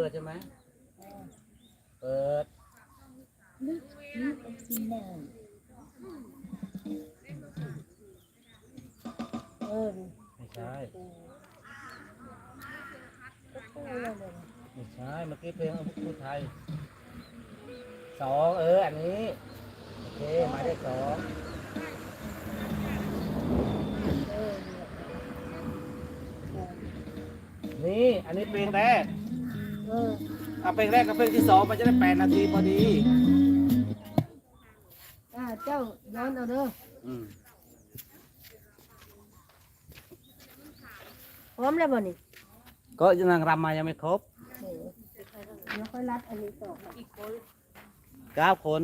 ปิดใช่ไหมเปิดเออไม่ใช่ไม่ใช่เมื่อกี้เพลงพูดไทยสองเอออันนี้โอเคหมายเลขสองนี่ยปูนี่อันนี้เพลงแรก เออเอาเพลงแรกกับเพลงที่สองมันจะได้แปดนาทีพอดีอ่าเจ้าย้อนเอาเด้ออืมพร้อมแล้วบ่นี่ก็นางรำมายังไม่ครบเออเดี๋ยวค่อยรัดอันนี้ต่ออีกคนเก้าคน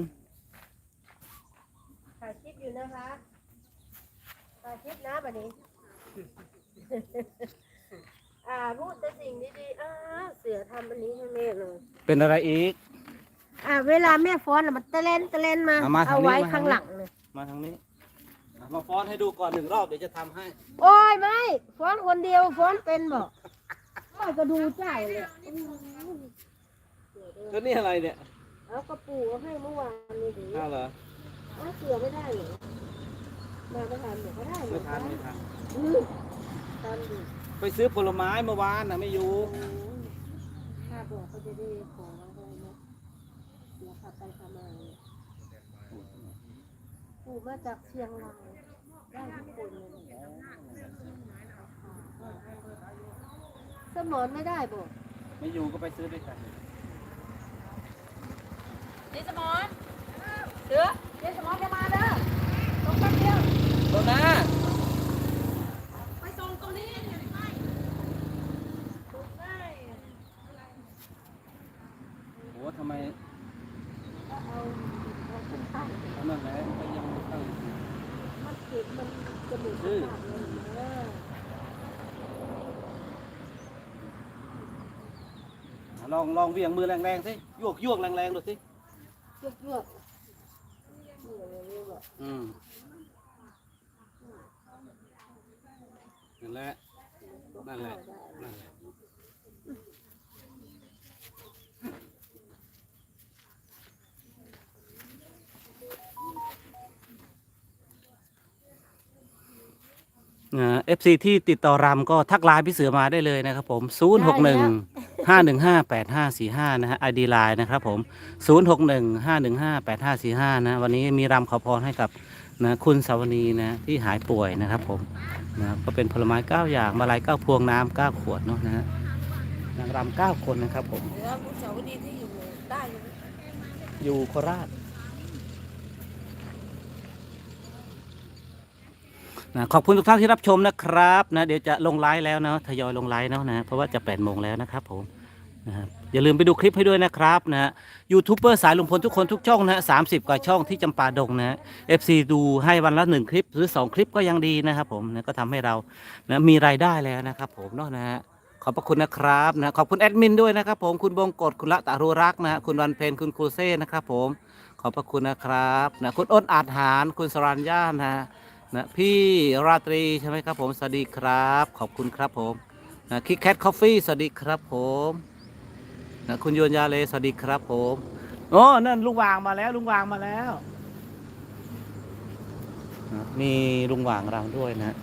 ถ่ายคลิปอยู่นะคะถ่ายคลิปนะบัดนี้ อ่าพูดแต่สิ่งดีๆอ้าวเสือทำอันนี้ให้แม่เลย เป็นอะไรอีก อ่าเวลาแม่ฟ้อนน่ะมันตะเล่นตะเล่นมาเอามาทางนี้ไว้มาทางนี้ข้างหลังเลยมาทางนี้อะมาฟ้อนให้ดูก่อนหนึ่งรอบเดี๋ยวจะทำให้ โอ้ยไม่ฟ้อนคนเดียวฟ้อนเป็นบอกไม่ก็ดูใจเลยก็นี่อะไรเนี่ยเอากระปูเอาให้เมื่อวานนี้ดิอ้าวเหรอเอาเสือไม่ได้เหรอมาไม่ทันเดี๋ยวก็ได้ไม่ทันไม่ทันอืมทันดิไปซื้อผลไม้เมื่อวานนะไม่อยู่ โอ้ยถ้าบอกเขาจะได้ของอะไรนะเดี๋ยวขับไปทำมาเลยปูมาจากเชียงรายได้ทุกคนเลยสมอนไม่ได้บอกไม่อยู่ก็ไปซื้อด้วยกันเจสมอนเสือเจสมอนจะมาเด้อตรงแป๊บเดียวโดนะ ไปส่งตรงนี้เนี่ยไม่ โอ้ ทำไมเอาเอาขึ้นตั้งทำนั่นแหละก็ยังไม่ตั้งมันเก็บมันจะมีชื่อขนาดเลยเออลองลองเวียงมือแรงๆสิยวกยวกแรงๆดูสิเยือกเยือกนี่อะไรนี่แบบอืมนั่นแหละนั่นแหละนั่นแหละ เอฟซีที่ติดต่อรำก็ทักไลน์พี่เสือมาได้เลยนะครับผม 0 6 1 5 1 5 8 5 4 5 นะฮะไอดีไลน์นะครับผม 0 6 1 5 1 5 8 5 4 5 นะ วันนี้มีรำขอพรให้กับนะคุณสาวนีนะที่หายป่วยนะครับผมนะก็เป็นผลไม้ 9 อย่าง มาลัย 9 พวงน้ำ9ขวดเนาะนะฮะนางรำ9คนนะครับผมเหลือผู้สาวดีที่อยู่ได้อยู่อยู่โคราช นะขอบคุณทุกท่านที่รับชมนะครับนะเดี๋ยวจะลงไลฟ์แล้วเนาะทยอยลงไลฟ์เนาะนะเพราะว่าจะ8โมงแล้วนะครับผมนะครับอย่าลืมไปดูคลิปให้ด้วยนะครับนะฮะยูทูบเบอร์สายลุงพลทุกคนทุกช่องนะฮะสามสิบกว่าช่องที่จำปาดงนะเอฟซีดูให้วันละหนึ่งคลิปหรือ2คลิปก็ยังดีนะครับผมนะก็ทำให้เรานะมีรายได้แล้วนะครับผมเนาะนะฮะขอบพระคุณนะครับนะขอบคุณแอดมินด้วยนะครับผมคุณบงกฎคุณละตารุรักษ์นะฮะคุณวันเพนคุณครูเซ่นะครับผมขอบพระคุณนะครับนะคุณอ้นอาจหารคุณสรัญญานะฮะ นะพี่ราตรีใช่ไหมครับผมสวัสดีครับ ขอบคุณครับผมนะคิกแคทคอฟฟี่สวัสดีครับผมนะคุณโยนยาเลสวัสดีครับผมโอ้นั่นลุงวางมาแล้วลุงวางมาแล้วนะมีลุงวางเราด้วยนะ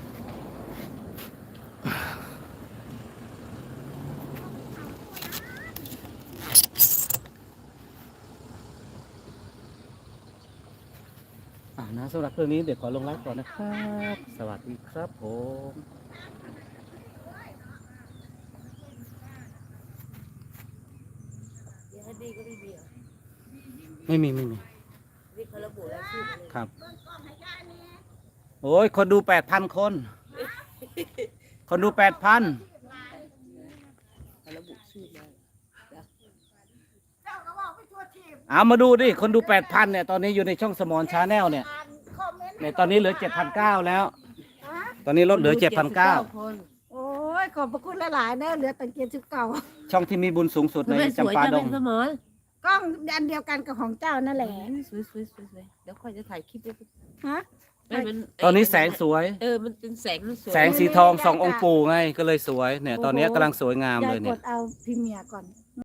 อ่านะสำหรับเรื่องนี้เดี๋ยวขอลงไลฟ์ก่อนนะครับ สวัสดีครับผมไม่มีไม่มีครับ โอ้ย คนดูแปดพันคน คนดูแปดพัน เขาระบุชื่อเลย เอามาดูดิ คนดูแปดพันเนี่ย ตอนนี้อยู่ในช่องสมอนชาแนลเนี่ยเนี่ย ตอนนี้เหลือเจ็ดพันเก้าแล้ว ตอนนี้ลดเหลือเจ็ดพันเก้าคนโอ้ยขอบพระคุณหลายๆเนอะเหลือแต่เกียรติเก่าช่องที่มีบุญสูงสุดในจำปาดงกล้องอันเดียวกันกับของเจ้านั่นแหละสวยสวยสวยสวยเดี๋ยวค่อยจะถ่ายคลิปด้วยฮะ ไม่มันตอนนี้แสงสวย เออ มันเป็นแสงมันสวยแสงสีทองสององค์ปู่ไง ก็เลยสวย เนี่ย ตอนนี้กำลังสวยงามยาเลยยกเนี่ย ดเอาพรีเมียร์ก่อน